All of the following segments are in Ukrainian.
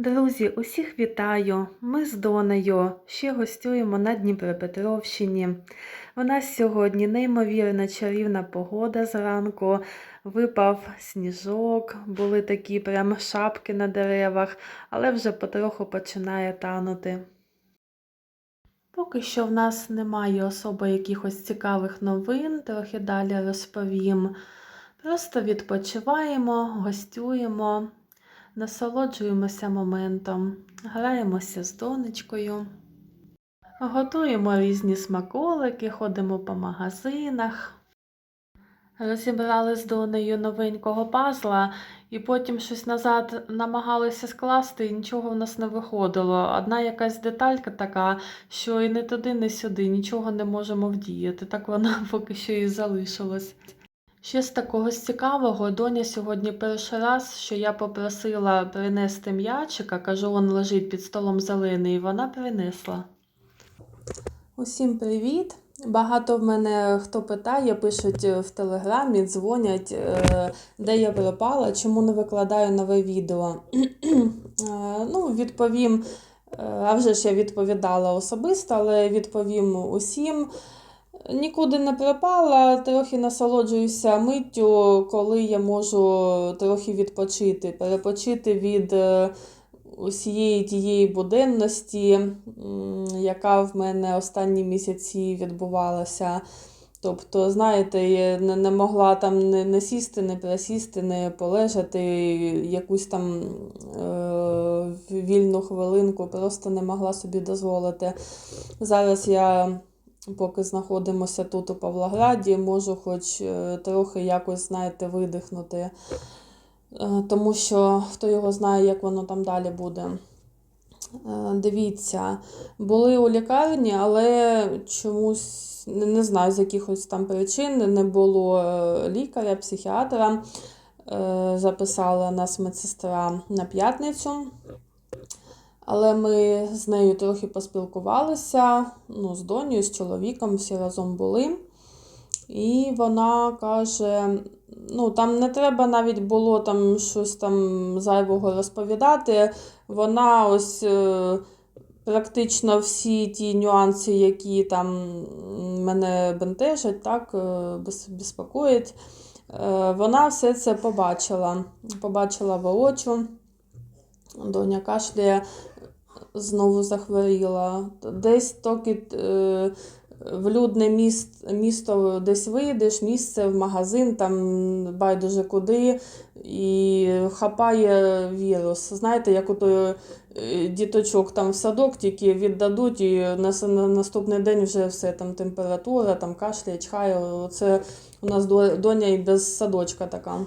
Друзі, усіх вітаю! Ми з Донею ще гостюємо на Дніпропетровщині. У нас сьогодні неймовірна чарівна погода зранку. Випав сніжок, були такі прям шапки на деревах, але вже потроху починає танути. Поки що в нас немає особо якихось цікавих новин, трохи далі розповім. Просто відпочиваємо, гостюємо, насолоджуємося моментом, граємося з донечкою, готуємо різні смаколики, ходимо по магазинах. Розібрали з донею новенького пазла, і потім щось назад намагалися скласти, і нічого в нас не виходило. Одна якась деталька така, що і не туди, не сюди, нічого не можемо вдіяти. Так вона поки що і залишилась. Ще з такого цікавого, доня сьогодні перший раз, що я попросила принести м'ячика, кажу, він лежить під столом зелений, і вона принесла. Усім привіт! Багато в мене хто питає, пишуть в телеграмі, дзвонять, е, де я пропала, чому не викладаю нове відео. Е, ну, відповім, е, а вже ж я відповідала особисто, але відповім усім. Нікуди не пропала, трохи насолоджуюся миттю, коли я можу трохи відпочити, перепочити від е, усієї тієї буденності, яка в мене останні місяці відбувалася. Тобто, знаєте, я не, могла там не сісти, не присісти, не полежати, якусь там е, вільну хвилинку просто не могла собі дозволити. Зараз я поки знаходимося тут у Павлограді, можу хоч е, трохи якось, знаєте, видихнути, Е, тому що хто його знає, як воно там далі буде. Е, Дивіться, були у лікарні, але чомусь не, знаю, з якихось там причин не було лікаря, психіатра. Записала нас медсестра на п'ятницю. Але ми з нею трохи поспілкувалися, ну, з донею, з чоловіком, всі разом були. І вона каже: ну, там не треба навіть було там щось там зайвого розповідати. Вона ось е, практично всі ті нюанси, які там мене бентежать, так, е, без- безпокоять, е, вона все це побачила. Побачила воочу. Доня кашляє, знову захворіла. Десь тільки е, в людне міст, місто десь вийдеш, місце в магазин, там байдуже куди, і хапає вірус. Знаєте, як ото е, діточок там в садок тільки віддадуть, і на, на наступний день вже все там температура, там кашляє, чхає. Це у нас доня і без садочка така.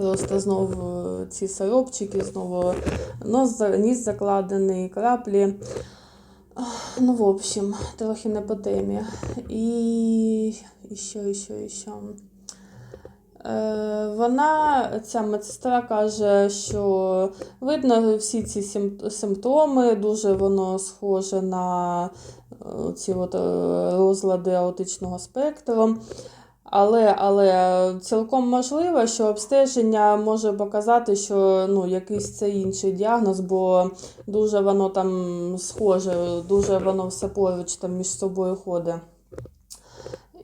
Просто знову е, ці сиропчики, знову нос, ніс закладений, краплі. Ну, в общем, трохи не по темі. І, і що, і що, і що. Вона, ця медсестра каже, що видно всі ці симптоми, дуже воно схоже на е, ці от е, розлади аутичного спектру. Але, але цілком можливо, що обстеження може показати, що ну, якийсь це інший діагноз, бо дуже воно там схоже, дуже воно все поруч там між собою ходить.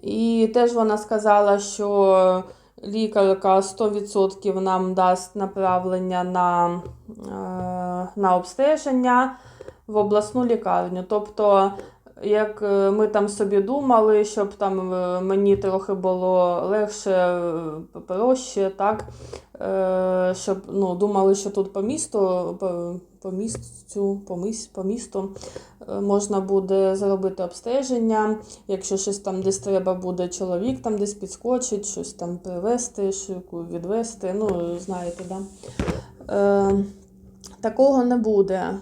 І теж вона сказала, що лікарка 100% нам дасть направлення на, е, на обстеження в обласну лікарню. Тобто, як е, ми там собі думали, щоб там е, мені трохи було легше, е, проще, так? Щоб ну, думали, що тут по місту, по, по місту, по, міс, по місту можна буде зробити обстеження. Якщо щось там десь треба буде чоловік там десь підскочить, щось там привезти, відвезти, ну, знаєте, да? Е, такого не буде.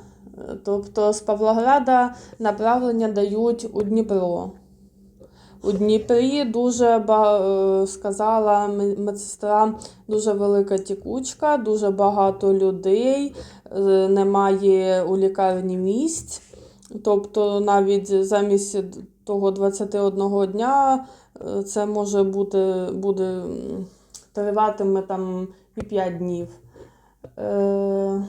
Тобто з Павлограда направлення дають у Дніпро. У Дніпрі дуже е, сказала медсестра, дуже велика тікучка, дуже багато людей, е, немає у лікарні місць. Тобто навіть замість того 21 дня е, це може бути, буде, триватиме там і 5 днів. Е,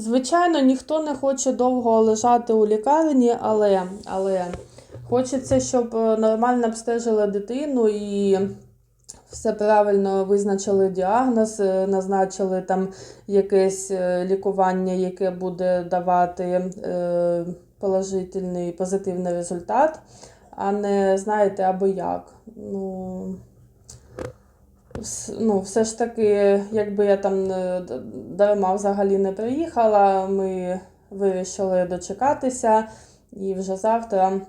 Звичайно, ніхто не хоче довго лежати у лікарні, але, але хочеться, щоб е, нормально обстежили дитину і все правильно визначили діагноз, е, назначили там якесь е, лікування, яке буде давати положительний, позитивний результат, а не знаєте або як. Ну, ну, все ж таки, якби я там дарма взагалі не приїхала, ми вирішили дочекатися і вже завтра,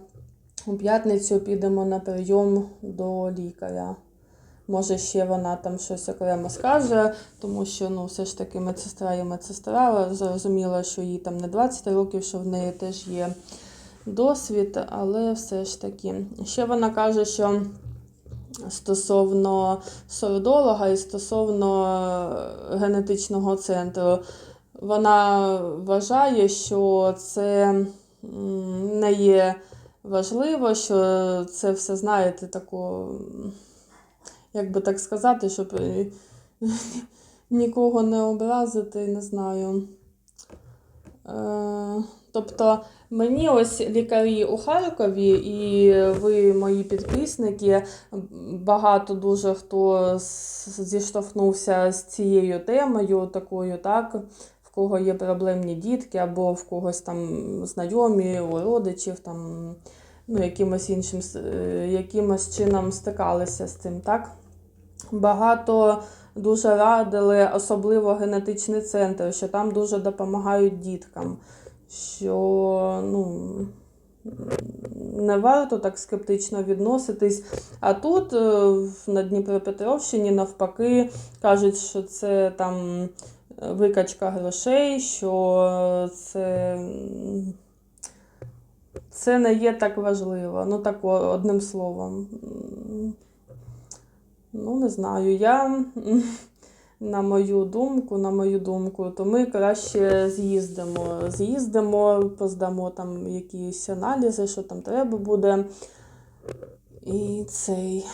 у п'ятницю, підемо на прийом до лікаря. Може, ще вона там щось окремо скаже, тому що ну, все ж таки медсестра є медсестра. Зрозуміла, що їй там не 20 років, що в неї теж є досвід, але все ж таки. Ще вона каже, що стосовно сордолога і стосовно е, генетичного центру. Вона вважає, що це не є важливо, що це все, знаєте, тако, як би так сказати, щоб е, нікого не образити, не знаю. Е, Тобто мені ось лікарі у Харкові, і ви, мої підписники, багато дуже хто зіштовхнувся з цією темою, такою, так, в кого є проблемні дітки, або в когось там знайомі, у родичів, там, ну, якимось іншим, е, якимось чином стикалися з цим, так? Багато дуже радили, особливо генетичний центр, що там дуже допомагають діткам. Що ну, не варто так скептично відноситись. А тут, е, на Дніпропетровщині, навпаки, кажуть, що це там е, викачка грошей, що це, це не є так важливо. Ну, так, одним словом. Ну, не знаю. Я, на мою думку, на мою думку, то ми краще з'їздимо. З'їздимо, поздамо там якісь аналізи, що там треба буде. І цей.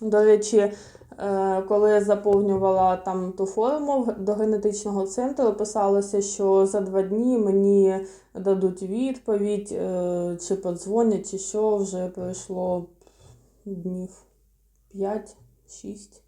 До речі, е, коли я заповнювала там ту форму до генетичного центру, писалося, що за два дні мені дадуть відповідь, е, чи подзвонять, чи що вже пройшло днів 5-6.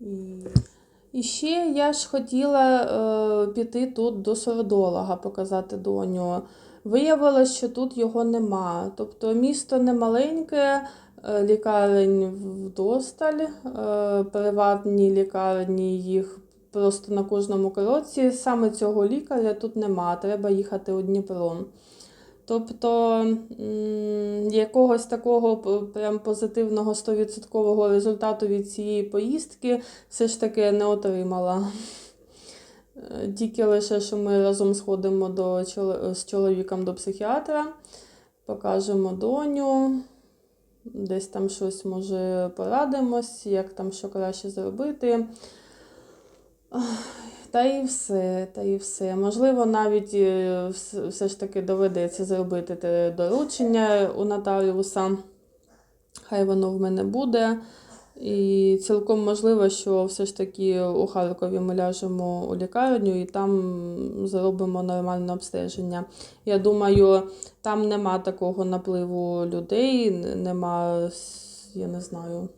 І... Ще я ж хотіла е, піти тут до сордолога, показати доню. Виявилось, що тут його нема. Тобто місто не маленьке, е, лікарень вдосталь, е, приватні лікарні їх просто на кожному кроці. Саме цього лікаря тут нема, треба їхати у Дніпро. Тобто якогось такого прям позитивного 100% результату від цієї поїздки все ж таки не отримала. Е, Тільки лише, що ми разом сходимо до, з чоловіком до психіатра, покажемо доню, десь там щось може порадимось, як там що краще зробити. Та і все, та і все. Можливо, навіть е, все ж таки доведеться зробити те доручення у нотаріуса. Хай воно в мене буде. І цілком можливо, що все ж таки у Харкові ми ляжемо у лікарню і там зробимо нормальне обстеження. Я думаю, там нема такого напливу людей, нема, я не знаю,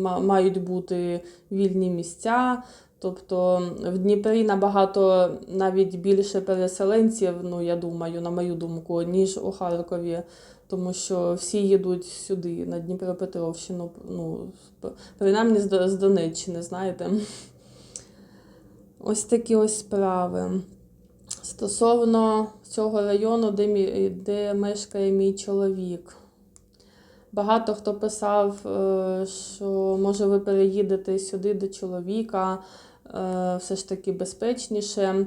мають бути вільні місця. Тобто в Дніпрі набагато навіть більше переселенців, ну я думаю, на мою думку, ніж у Харкові, тому що всі їдуть сюди, на Дніпропетровщину, ну, принаймні з Донеччини, знаєте. Ось такі ось справи. Стосовно цього району, де, де мешкає мій чоловік. Багато хто писав, е, що може ви переїдете сюди до чоловіка, все ж таки безпечніше.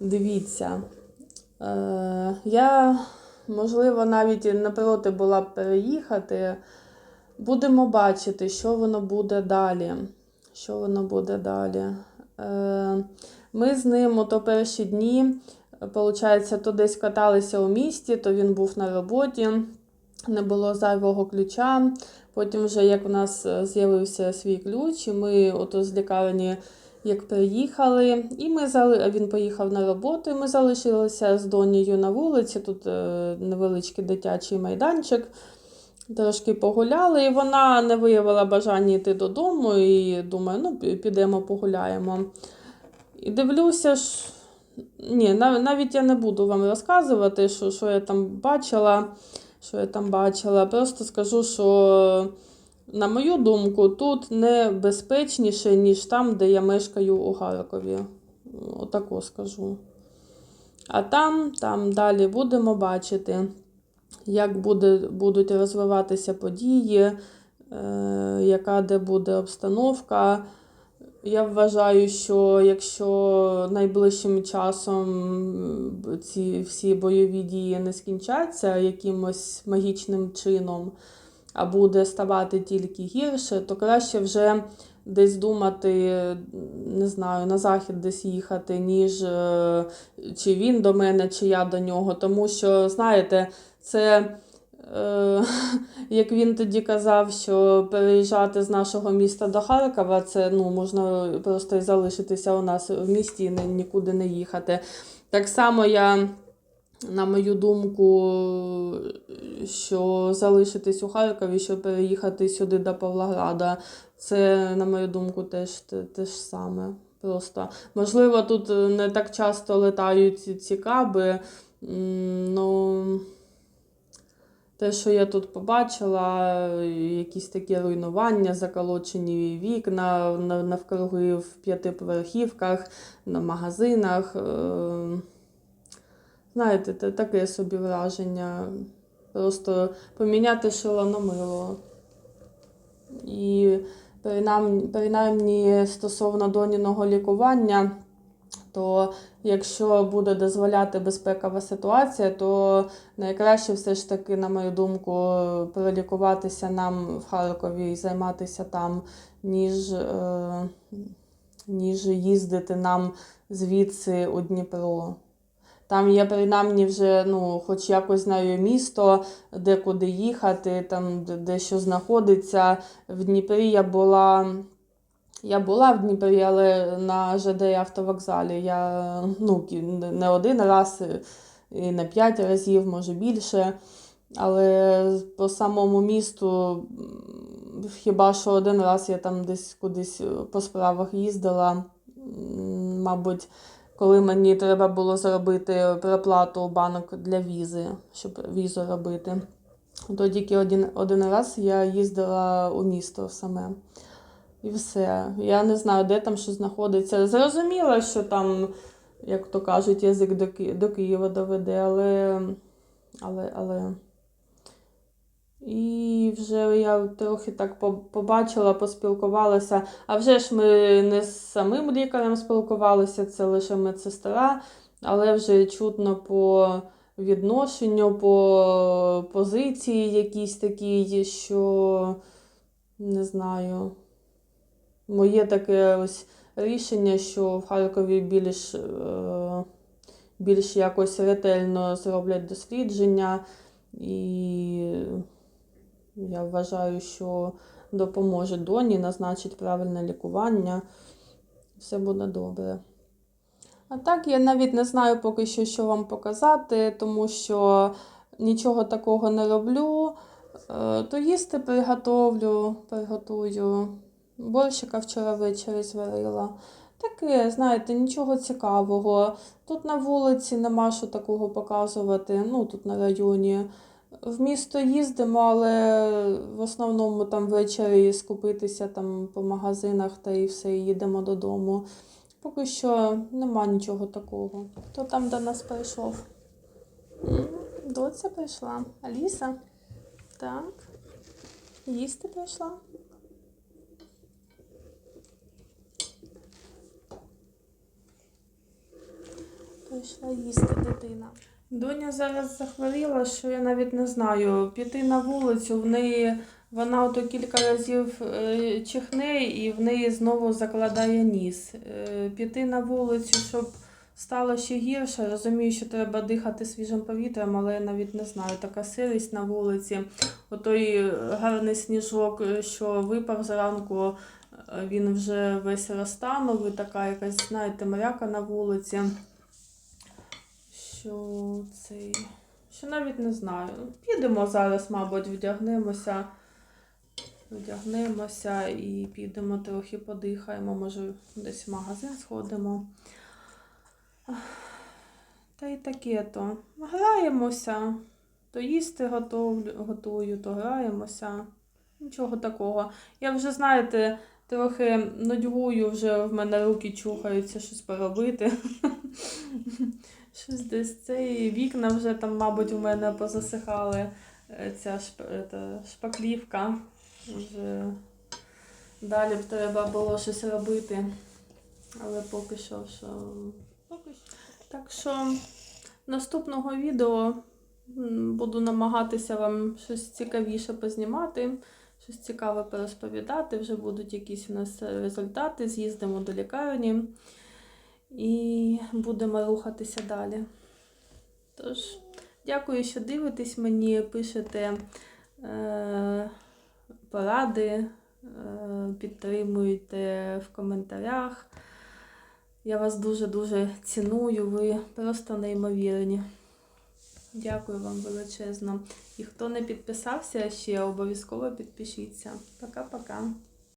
Дивіться, е, я, можливо, навіть не проти була б переїхати. Будемо бачити, що воно буде далі. Що воно буде далі. Е, Ми з ним ото перші дні, виходить, то десь каталися у місті, то він був на роботі не було зайвого ключа. Потім, вже як у нас е, з'явився свій ключ, і ми ото з лікарні як приїхали. І ми зали... він поїхав на роботу, і ми залишилися з донею на вулиці. Тут е, невеличкий дитячий майданчик. Трошки погуляли, і вона не виявила бажання йти додому, і думаю, ну підемо погуляємо. І дивлюся, ж, ні, навіть я не буду вам розказувати, що, що я там бачила, що я там бачила. Просто скажу, що, на мою думку, тут небезпечніше, ніж там, де я мешкаю у Харкові. Отако скажу. А там, там далі будемо бачити, як буде, будуть розвиватися події, е, яка де буде обстановка. Я вважаю, що якщо найближчим часом ці всі бойові дії не скінчаться якимось магічним чином, а буде ставати тільки гірше, то краще вже десь думати, не знаю, на захід десь їхати, ніж е, чи він до мене, чи я до нього. Тому що, знаєте, це. Е, як він тоді казав, що переїжджати з нашого міста до Харкова, це ну, можна просто і залишитися у нас в місті і нікуди не їхати. Так само я, на мою думку, що залишитись у Харкові, що переїхати сюди до Павлограда, це, на мою думку, теж те, те ж саме. Просто можливо, тут е, не так часто летають ці, каби. Ну, те, що я тут побачила, якісь такі руйнування, заколочені вікна навкруги в п'ятиповерхівках, на магазинах. Е, Знаєте, те- таке собі враження. Просто поміняти шило на мило. І принаймні, принаймні стосовно доніного лікування, то якщо буде дозволяти безпекова ситуація, то найкраще все ж таки, на мою думку, перелікуватися нам в Харкові і займатися там, ніж, е, ніж їздити нам звідси у Дніпро. Там є принаймні вже, ну, хоч якось знаю місто, де куди їхати, там де, що знаходиться. В Дніпрі я була. Я була в Дніпрі, але на ЖД автовокзалі. Я ну, не один раз, і не п'ять разів, може більше. Але по самому місту, хіба що один раз я там десь кудись по справах їздила. Мабуть, коли мені треба було зробити проплату у банок для візи, щоб візу робити. То тільки один, один раз я їздила у місто саме. І все. Я не знаю, де там що знаходиться. Зрозуміло, що там, як то кажуть, язик до, Ки- до Києва доведе, але, але, але. І вже я трохи так побачила, поспілкувалася. А вже ж ми не з самим лікарем спілкувалися, це лише медсестра, але вже чутно по відношенню, по позиції якісь такі, що не знаю. Моє таке ось рішення, що в Харкові більш, е, більш якось ретельно зроблять дослідження, і я вважаю, що допоможе доні, назначить правильне лікування. Все буде добре. А так, я навіть не знаю поки що, що вам показати, тому що нічого такого не роблю. Е, То їсти приготовлю, приготую. Борщика вчора ввечері зварила. Таке, знаєте, нічого цікавого. Тут на вулиці нема що такого показувати, ну тут на районі. В місто їздимо, але в основному там ввечері скупитися там по магазинах та і все, і їдемо додому. Поки що нема нічого такого. Хто там до нас прийшов? Доця прийшла. Аліса? Так. Їсти прийшла? Прийшла їсти дитина. Доня зараз захворіла, що я навіть не знаю. Піти на вулицю, в неї вона ото кілька разів е, чихне і в неї знову закладає ніс. Е, Піти на вулицю, щоб стало ще гірше. Розумію, що треба дихати свіжим повітрям, але я навіть не знаю. Така сирість на вулиці. Отой гарний сніжок, е, що випав зранку, Е, Він вже весь розтанув, і така якась, знаєте, мряка на вулиці. Що цей. Що навіть не знаю. Підемо зараз, мабуть, вдягнемося. Вдягнемося і підемо трохи подихаємо, може десь в магазин сходимо. Та й таке то. Граємося, то їсти готую, то граємося. Нічого такого. Я вже, знаєте, трохи нудьгую, вже в мене руки чухаються щось поробити. Щось десь цей вікна вже там, мабуть, у мене позасихали е, ця шп... ета, шпаклівка. Вже далі б треба було щось робити. Але поки що, що... Поки що. Так що наступного відео буду намагатися вам щось цікавіше познімати, щось цікаве порозповідати. Вже будуть якісь у нас результати. З'їздимо до лікарні і будемо рухатися далі. Тож, дякую, що дивитесь мені, пишете е, поради, е, підтримуєте в коментарях. Я вас дуже-дуже ціную, ви просто неймовірні. Дякую вам величезно. І хто не підписався ще, обов'язково підпишіться. Пока-пока.